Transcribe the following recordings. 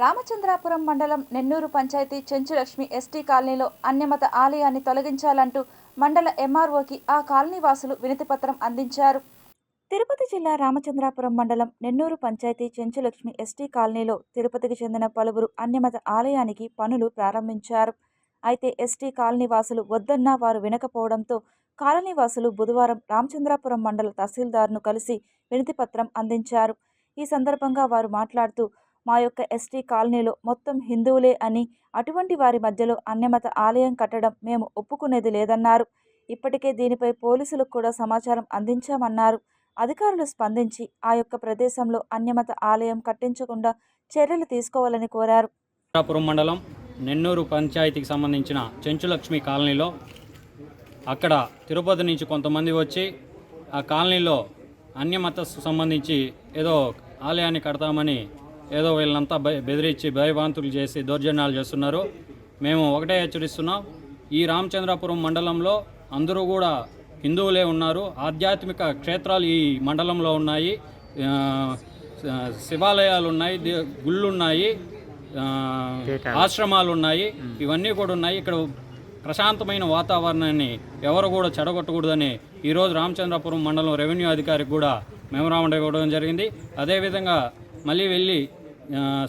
రామచంద్రాపురం మండలం నెన్నూరు పంచాయతీ చెంచులక్ష్మి ఎస్టీ కాలనీలో అన్యమత ఆలయాన్ని తొలగించాలంటూ మండల ఎంఆర్ఓకి ఆ కాలనీ వాసులు వినతిపత్రం అందించారు. తిరుపతి జిల్లా రామచంద్రాపురం మండలం నెన్నూరు పంచాయతీ చెంచులక్ష్మి ఎస్టీ కాలనీలో తిరుపతికి చెందిన పలువురు అన్యమత ఆలయానికి పనులు ప్రారంభించారు. అయితే ఎస్టీ కాలనీ వాసులు వద్దన్నా వారు వినకపోవడంతో కాలనీ వాసులు బుధవారం రామచంద్రాపురం మండల తహసీల్దార్ను కలిసి వినతిపత్రం అందించారు. ఈ సందర్భంగా వారు మాట్లాడుతూ మా యొక్క ఎస్టీ కాలనీలో మొత్తం హిందువులే అని అటువంటి వారి మధ్యలో అన్యమత ఆలయం కట్టడం మేము ఒప్పుకునేది లేదన్నారు. ఇప్పటికే దీనిపై పోలీసులకు కూడా సమాచారం అందించామన్నారు. అధికారులు స్పందించి ఆ యొక్క ప్రదేశంలో అన్యమత ఆలయం కట్టించకుండా చర్యలు తీసుకోవాలని కోరారు. మండలం నెన్నూరు పంచాయతీకి సంబంధించిన చెంచులక్ష్మి కాలనీలో అక్కడ తిరుపతి నుంచి కొంతమంది వచ్చి ఆ కాలనీలో అన్యమతస్సు సంబంధించి ఏదో ఆలయాన్ని కడతామని ఏదో వీళ్ళంతా భయ బెదిరించి భయభ్రాంతులు చేసి దౌర్జన్యాలు చేస్తున్నారు. మేము ఒకటే హెచ్చరిస్తున్నాం. ఈ రామచంద్రాపురం మండలంలో అందరూ కూడా హిందువులే ఉన్నారు. ఆధ్యాత్మిక క్షేత్రాలు ఈ మండలంలో ఉన్నాయి. శివాలయాలు ఉన్నాయి గుళ్ళు ఉన్నాయి ఆశ్రమాలు ఉన్నాయి ఇవన్నీ కూడా ఉన్నాయి. ఇక్కడ ప్రశాంతమైన వాతావరణాన్ని ఎవరు కూడా చెడగొట్టకూడదని ఈరోజు రామచంద్రపురం మండలం రెవెన్యూ అధికారికి కూడా మెమరాండం ఇవ్వడం జరిగింది. అదేవిధంగా మళ్ళీ వెళ్ళి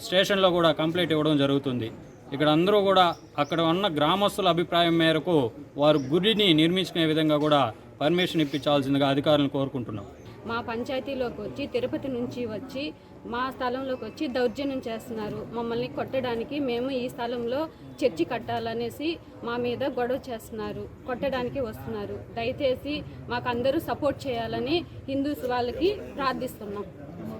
స్టేషన్లో కూడా కంప్లైంట్ ఇవ్వడం జరుగుతుంది. ఇక్కడ అందరూ కూడా అక్కడ ఉన్న గ్రామస్తుల అభిప్రాయం మేరకు వారు గుడిని నిర్మించుకునే విధంగా కూడా పర్మిషన్ ఇప్పించాల్సిందిగా అధికారులను కోరుకుంటున్నాం. మా పంచాయతీలోకి వచ్చి తిరుపతి నుంచి వచ్చి మా స్థలంలోకి వచ్చి దౌర్జన్యం చేస్తున్నారు. మమ్మల్ని కొట్టడానికి మేము ఈ స్థలంలో చర్చి కట్టాలనేసి మా మీద గొడవ చేస్తున్నారు. కొట్టడానికి వస్తున్నారు. దయచేసి మాకు అందరూ సపోర్ట్ చేయాలని హిందూస్ వాళ్ళకి ప్రార్థిస్తున్నాం.